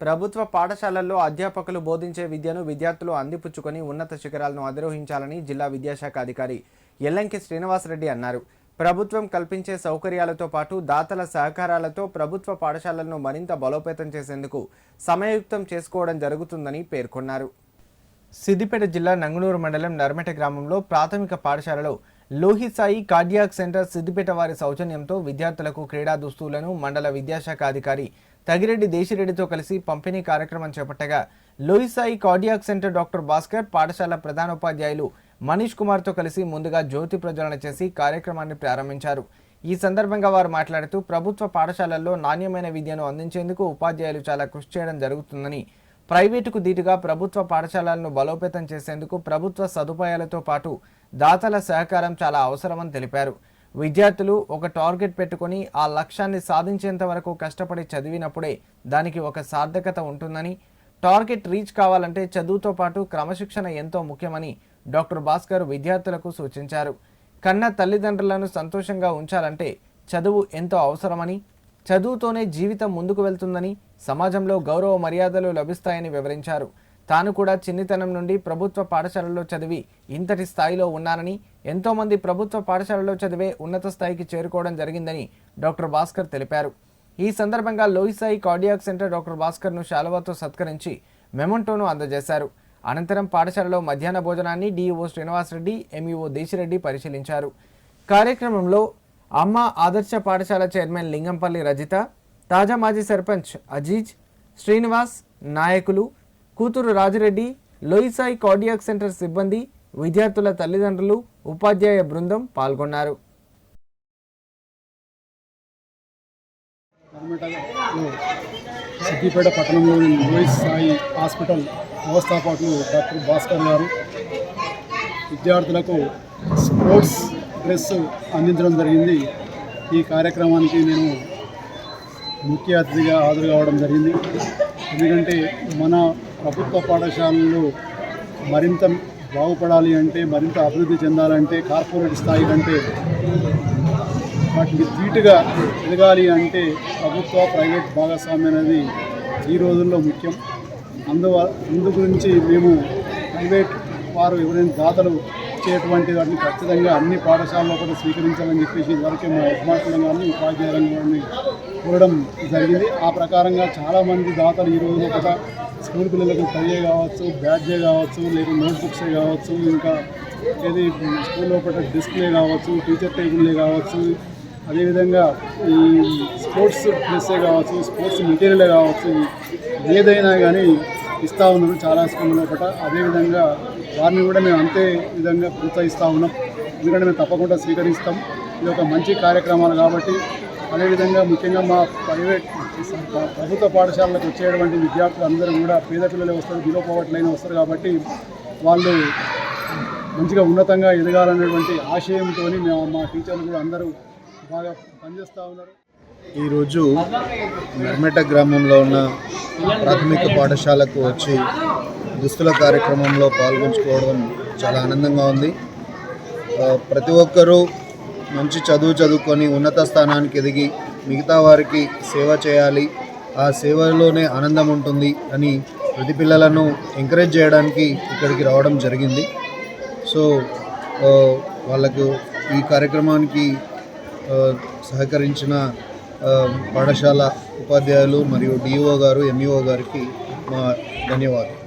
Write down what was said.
ప్రభుత్వ పాఠశాలల్లో అధ్యాపకులు బోధించే విద్యను విద్యార్థులు అందిపుచ్చుకొని ఉన్నత శిఖరాలను అధిరోహించాలని జిల్లా విద్యాశాఖ అధికారి ఎల్లంకి శ్రీనివాసరెడ్డి అన్నారు. ప్రభుత్వం కల్పించే సౌకర్యాలతో పాటు దాతల సహకారాలతో ప్రభుత్వ పాఠశాలలను మరింత బలోపేతం చేసేందుకు సమయుక్తం చేసుకోవడం జరుగుతుందని పేర్కొన్నారు. సిద్దిపేట జిల్లా నంగునూరు మండలం నర్మెట గ్రామంలో ప్రాథమిక పాఠశాలలో లోహిసాయి కార్డియాక్ సెంటర్ సిద్దిపేట వారి సౌజన్యంతో విద్యార్థులకు క్రీడా దుస్తులను మండల విద్యాశాఖ అధికారి తగిరెడ్డి దేశిరెడ్డితో కలిసి పంపిణీ కార్యక్రమం చేపట్టగా Loyisai cardiac centre doctor Bhaskar పాఠశాల ప్రధానోపాధ్యాయులు మనీష్ కుమార్తో కలిసి ముందుగా జ్యోతి ప్రజ్వలన చేసి కార్యక్రమాన్ని ప్రారంభించారు. ఈ సందర్భంగా వారు మాట్లాడుతూ ప్రభుత్వ పాఠశాలల్లో నాణ్యమైన విద్యను అందించేందుకు ఉపాధ్యాయులు చాలా కృషి చేయడం జరుగుతుందని ప్రైవేటుకు దీటుగా ప్రభుత్వ పాఠశాలలను బలోపేతం చేసేందుకు ప్రభుత్వ సదుపాయాలతో పాటు దాతల సహకారం చాలా అవసరమని తెలిపారు. విద్యార్థులు ఒక టార్గెట్ పెట్టుకొని ఆ లక్ష్యాన్ని సాధించేంత వరకు కష్టపడి చదివినప్పుడే దానికి ఒక సార్థకత ఉంటుందని టార్గెట్ రీచ్ కావాలంటే చదువుతో పాటు క్రమశిక్షణ ఎంతో ముఖ్యమని డాక్టర్ భాస్కర్ విద్యార్థులకు సూచించారు. కన్న తల్లిదండ్రులను సంతోషంగా ఉంచాలంటే చదువు ఎంతో అవసరమని చదువుతోనే జీవితం ముందుకు వెళ్తుందని సమాజంలో గౌరవ మర్యాదలు లభిస్తాయని వివరించారు. తాను కూడా చిన్నితనం నుండి ప్రభుత్వ పాఠశాలలో చదివి ఇంతటి స్థాయిలో ఉన్నానని ఎంతోమంది ప్రభుత్వ పాఠశాలలో చదివే ఉన్నత స్థాయికి చేరుకోవడం జరిగిందని డాక్టర్ భాస్కర్ తెలిపారు. ఈ సందర్భంగా లోయిసాయి కార్డియాక్ సెంటర్ డాక్టర్ భాస్కర్ను శాలువాతో సత్కరించి మెమంటోను అందజేశారు. అనంతరం పాఠశాలలో మధ్యాహ్న భోజనాన్ని డీఈఓ శ్రీనివాసరెడ్డి ఎంఈఓ దేశిరెడ్డి పరిశీలించారు. కార్యక్రమంలో అమ్మ ఆదర్శ పాఠశాల చైర్మన్ లింగంపల్లి రజిత తాజా మాజీ సర్పంచ్ అజీజ్ శ్రీనివాస్ నాయకులు కూతురు రాజిరెడ్డి లోయిసాయి కార్డియాక్ సెంటర్ సిబ్బంది విద్యార్థుల తల్లిదండ్రులు ఉపాధ్యాయ బృందం పాల్గొన్నారు. సిద్దిపేట పట్టణంలోని లోయిస్ సాయి హాస్పిటల్ వ్యవస్థాపకులు డాక్టర్ భాస్కర్ గారు విద్యార్థులకు స్పోర్ట్స్ డ్రెస్ అందించడం జరిగింది. ఈ కార్యక్రమానికి నేను ముఖ్య అతిథిగా హాజరు కావడం జరిగింది. ఎందుకంటే మన ప్రభుత్వ పాఠశాలలు మరింత బాగుపడాలి అంటే మరింత అభివృద్ధి చెందాలంటే కార్పొరేట్ స్థాయి కంటే వాటికి ధీటుగా ఎదగాలి అంటే ప్రభుత్వ ప్రైవేట్ భాగస్వామ్యం అనేది ఈ రోజుల్లో ముఖ్యం. అందువ అందు గురించి మేము ప్రైవేట్ వారు ఎవరైనా దాతలు ఇచ్చేటువంటి వాటిని ఖచ్చితంగా అన్ని పాఠశాలలో కూడా స్వీకరించాలని చెప్పేసి ఇదివరకే మా హెడ్మాస్టర్లను కానీ ఉపాధ్యాయ రంగాన్ని కోరడం జరిగింది. ఆ ప్రకారంగా చాలామంది దాతలు ఈ రోజున కూడా స్కూల్ పిల్లలకు తయ్యే కావచ్చు బ్యాడ్జే కావచ్చు లేదా నోట్బుక్సే కావచ్చు ఇంకా ఏది స్కూల్ లోపల డిస్ప్లే కావచ్చు టీచర్ టేబుల్లే కావచ్చు అదేవిధంగా ఈ స్పోర్ట్స్ డ్రెస్సే కావచ్చు స్పోర్ట్స్ మెటీరియలే కావచ్చు ఏదైనా కానీ ఇస్తూ ఉన్నారు చాలా స్కూల్ లోపల. అదేవిధంగా వారిని కూడా మేము అంతే విధంగా ప్రోత్సహిస్తూ ఉన్నాం. ఎందుకంటే మేము తప్పకుండా స్వీకరిస్తాం. ఇది ఒక మంచి కార్యక్రమాలు కాబట్టి అదేవిధంగా ముఖ్యంగా మా ప్రైవేట్ ప్రభుత్వ పాఠశాలకు వచ్చేటువంటి విద్యార్థులు అందరూ కూడా పేద పిల్లలే వస్తారు బిలో లైన్ వస్తారు కాబట్టి వాళ్ళు మంచిగా ఉన్నతంగా ఎదగాలనేటువంటి ఆశయంతో మేము మా టీచర్లు కూడా అందరూ బాగా పనిచేస్తూ ఉన్నారు. ఈరోజు నర్మేట గ్రామంలో ఉన్న ప్రాథమిక పాఠశాలకు వచ్చి దుస్తుల కార్యక్రమంలో పాల్గొంచుకోవడం చాలా ఆనందంగా ఉంది. ప్రతి ఒక్కరూ మంచి చదువు చదువుకొని ఉన్నత స్థానానికి ఎదిగి మిగతా వారికి సేవ చేయాలి. ఆ సేవలోనే ఆనందం ఉంటుంది అని ప్రతి పిల్లలను ఎంకరేజ్ చేయడానికి ఇక్కడికి రావడం జరిగింది. సో వాళ్ళకు ఈ కార్యక్రమానికి సహకరించిన పాఠశాల ఉపాధ్యాయులు మరియు డిఓ గారు ఎంఈఓ గారికి మా ధన్యవాదాలు.